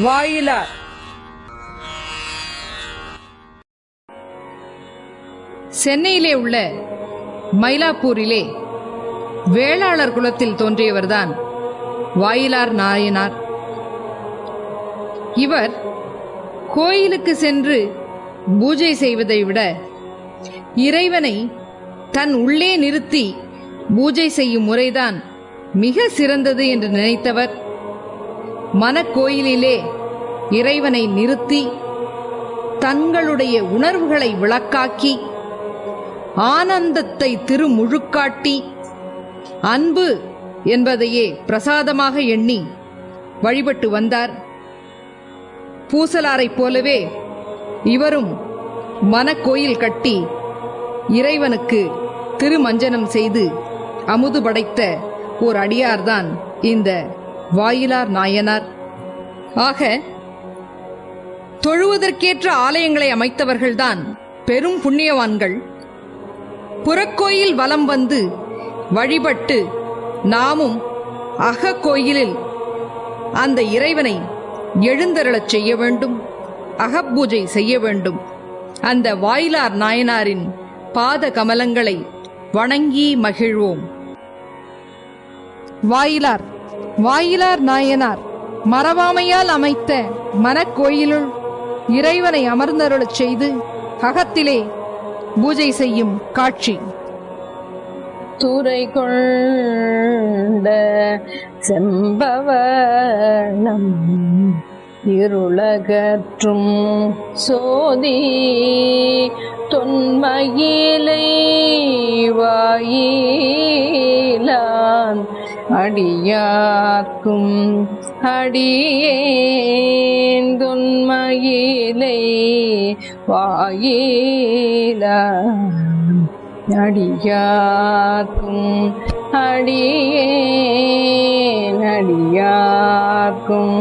வாயிலார் சென்னையிலே உள்ள மயிலாப்பூரிலே வேளாளர் குலத்தில் தோன்றியவர்தான் வாயிலார் நாயனார். இவர் கோயிலுக்கு சென்று பூஜை செய்வதை விட இறைவனை தன் உள்ளே நிறுத்தி பூஜை செய்யும் முறைதான் மிக சிறந்தது என்று நினைத்தவர். மனக்கோயிலிலே இறைவனை நிறுத்தி தங்களுடைய உணர்வுகளை விளக்காக்கி ஆனந்தத்தை திருமுழுக்காட்டி அன்பு என்பதையே பிரசாதமாக எண்ணி வழிபட்டு வந்தார். பூசலாரைப் போலவே இவரும் மனக்கோயில் கட்டி இறைவனுக்கு திருமஞ்சனம் செய்து அமுது படைத்த ஓர் அடியார்தான் இந்த வாயிலார் நாயனார். ஆக தொழுவதற்கேற்ற ஆலயங்களை அமைத்தவர்கள்தான் பெரும் புண்ணியவான்கள். புறக்கோயில் வலம் வந்து வழிபட்டு நாமும் அகக்கோயிலில் அந்த இறைவனை எழுந்தருளச் செய்ய வேண்டும் அகப்பூஜை செய்ய வேண்டும். அந்த வாயிலார் நாயனாரின் பாத கமலங்களை வணங்கி மகிழ்வோம். வாயிலார் வாயிலார் நாயனார் மரபாமையால் அமைத்த மனக்கோயிலுள் இறைவனை அமர்ந்தருளச் செய்து அகத்திலே பூஜை செய்யும் காட்சி. துறை கொண்ட செம்பவளம் இருளகற்றும் சோதி தொன்மையிலே அடியாக்கும் அடியேந்துண்மையிலே வாயில வாயிலான் அடியார்க்கும் அடியேன் அடியார்க்கும்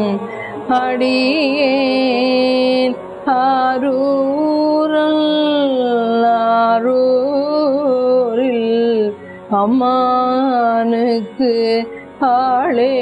அடியேன் ஆரூ அம்மானுக்கு ஆளே